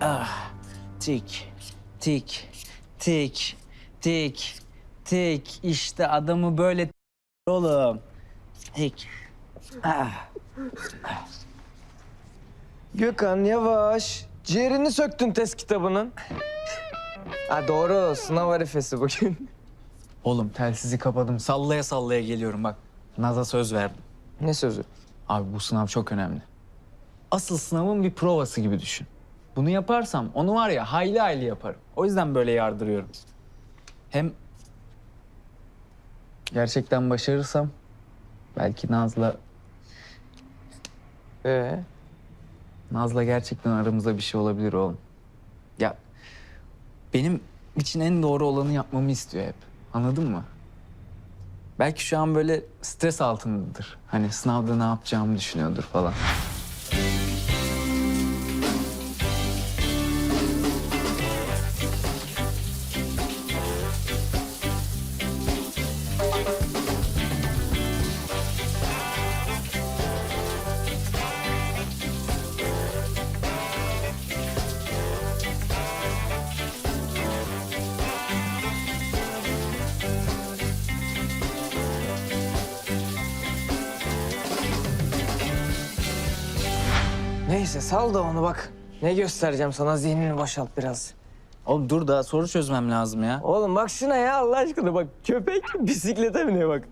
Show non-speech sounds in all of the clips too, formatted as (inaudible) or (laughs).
Ah. Tik. Tik. Tik. Tik. Tik. İşte adamı böyle oğlum. Tik. Ah. Gökhan yavaş. Ciğerini söktün test kitabının. Ha doğru sınav arifesi bugün. Oğlum telsizi kapadım. Sallaya sallaya geliyorum bak. Naz'a söz verdim. ne sözü? Abi bu sınav çok önemli. Asıl sınavın bir provası gibi düşün. Bunu yaparsam onu var ya hayli hayli yaparım. O yüzden böyle yardırıyorum. Hem gerçekten başarırsam belki Naz'la Ee, Naz'la gerçekten aramızda bir şey olabilir oğlum. Ya benim için en doğru olanı yapmamı istiyor hep. Anladın mı? Belki şu an böyle stres altındadır. Hani sınavda ne yapacağımı düşünüyordur falan. Neyse sal da onu bak. Ne göstereceğim sana zihnini boşalt biraz. Oğlum dur daha soru çözmem lazım ya. Oğlum bak şuna ya Allah aşkına bak. Köpek bisiklete biniyor bak.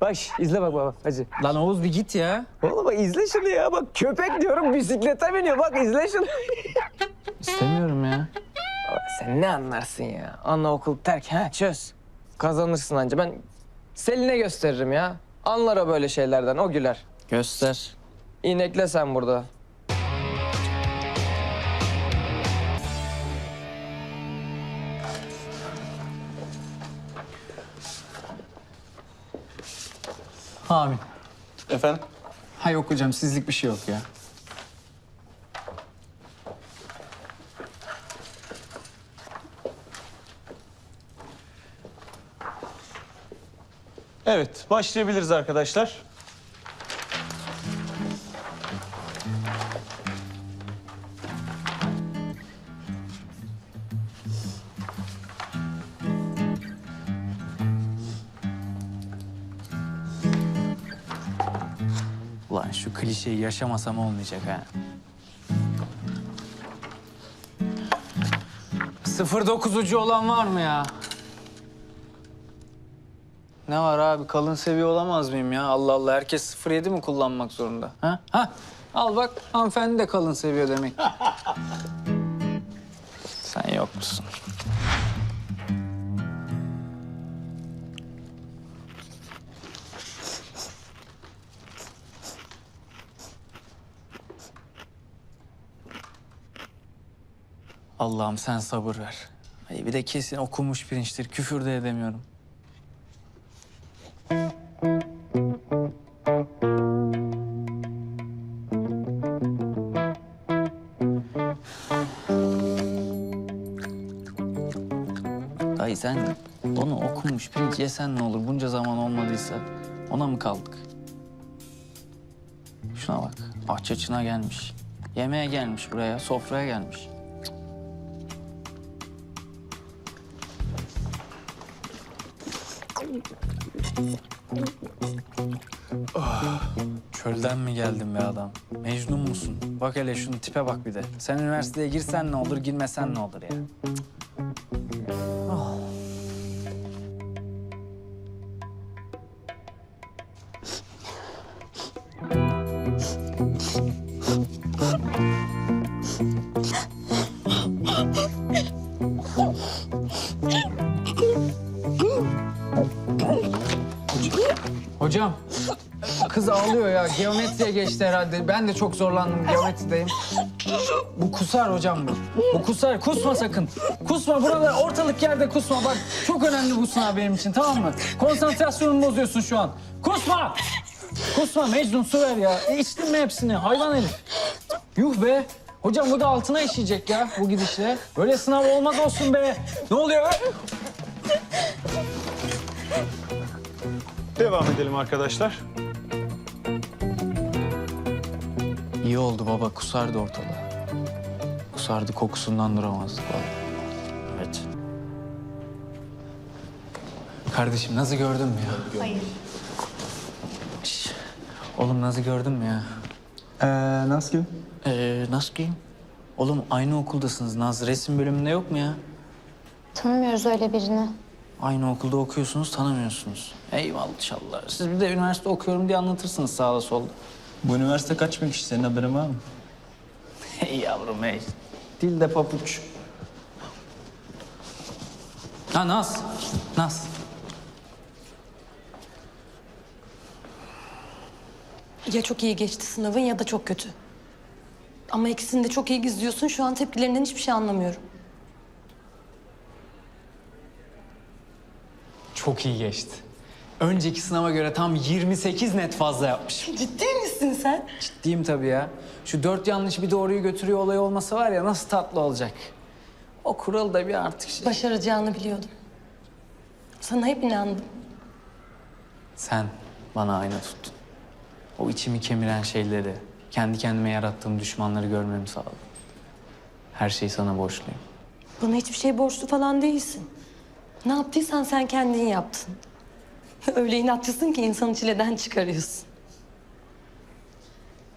Bak izle bak baba hacı. Lan Oğuz bir git ya. Oğlum bak izle şunu ya bak köpek diyorum bisiklete biniyor bak izle şunu. İstemiyorum ya. Baba, Sen ne anlarsın ya? Anaokul terk ha çöz. Kazanırsın anca ben Selin'e gösteririm ya. Anlar o böyle şeylerden o güler. Göster. İnekle sen burada. Amin. Efendim? Ha yok hocam sizlik bir şey yok ya. Evet, başlayabiliriz arkadaşlar. Ulan şu klişeyi yaşamasam olmayacak ha. 09'ucu olan var mı ya? Ne var abi kalın seviye olamaz mıyım ya? Allah Allah herkes 07 mi kullanmak zorunda? Ha? Ha? Al bak hanımefendi de kalın seviyor demek. (laughs) Sen yok musun? Allah'ım sen sabır ver. Ay bir de kesin okumuş pirinçtir. Küfür de edemiyorum. Dayı sen onu okumuş pirinç yesen ne olur? Bunca zaman olmadıysa ona mı kaldık? Şuna bak. Açına gelmiş. Yemeğe gelmiş buraya, sofraya gelmiş. Çölden mi geldin be adam? Mecnun musun? Bak hele şunu tipe bak bir de. Sen üniversiteye girsen ne olur, girmesen ne olur ya? Hocam, kız ağlıyor ya. Geometriye geçti herhalde. Ben de çok zorlandım geometrideyim. Bu kusar hocam bu. Bu kusar. Kusma sakın. Kusma. Burada ortalık yerde kusma. Bak çok önemli bu sınav benim için tamam mı? Konsantrasyonumu bozuyorsun şu an. Kusma. Kusma Mecnun su ver ya. E, içtin mi hepsini? Hayvan herif. Yuh be. Hocam bu da altına işeyecek ya bu gidişle. Böyle sınav olmaz olsun be. Ne oluyor? Devam edelim arkadaşlar. İyi oldu baba kusardı ortalığı. kusardı. Kokusundan duramazdık vallahi. Evet. Kardeşim Naz'ı gördün mü ya? Hayır. Şş, Oğlum Naz'ı gördün mü ya? Ee, nasıl? Ee, nasıl diyeyim? Oğlum aynı okuldasınız. Naz resim bölümünde yok mu ya? Tanımıyoruz öyle birini. Aynı okulda okuyorsunuz, tanımıyorsunuz. Eyvallah inşallah. Siz bir de üniversite okuyorum diye anlatırsınız sağda solda. Bu üniversite kaç bin kişi? Senin haberin var mı? Hey yavrum hey. Dilde papuç. Ha Naz. Naz. Ya çok iyi geçti sınavın ya da çok kötü. Ama ikisini de çok iyi gizliyorsun. Şu an tepkilerinden hiçbir şey anlamıyorum. Çok iyi geçti. Önceki sınava göre tam 28 net fazla yapmışım. Ciddi misin sen? Ciddiyim tabii ya. Şu dört yanlış bir doğruyu götürüyor olay olmasa var ya nasıl tatlı olacak. O kural da bir artık şey. Başaracağını biliyordum. Sana hep inandım. Sen bana ayna tuttun. O içimi kemiren şeyleri, kendi kendime yarattığım düşmanları görmemi sağladın. Her şeyi sana borçluyum. Bana hiçbir şey borçlu falan değilsin. Ne yaptıysan sen kendin yaptın. (laughs) Öyle inatçısın ki insanı çileden çıkarıyorsun.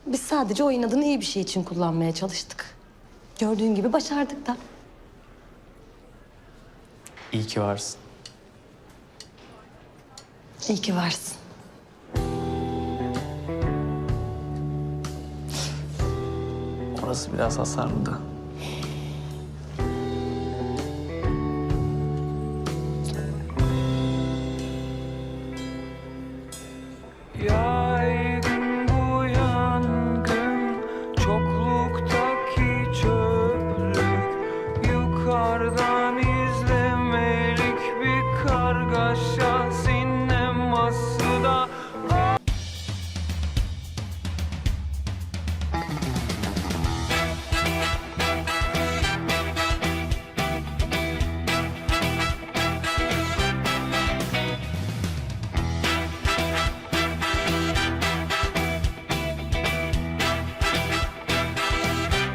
Biz sadece o inadını iyi bir şey için kullanmaya çalıştık. Gördüğün gibi başardık da. İyi ki varsın. İyi ki varsın. Orası biraz hasarlı da.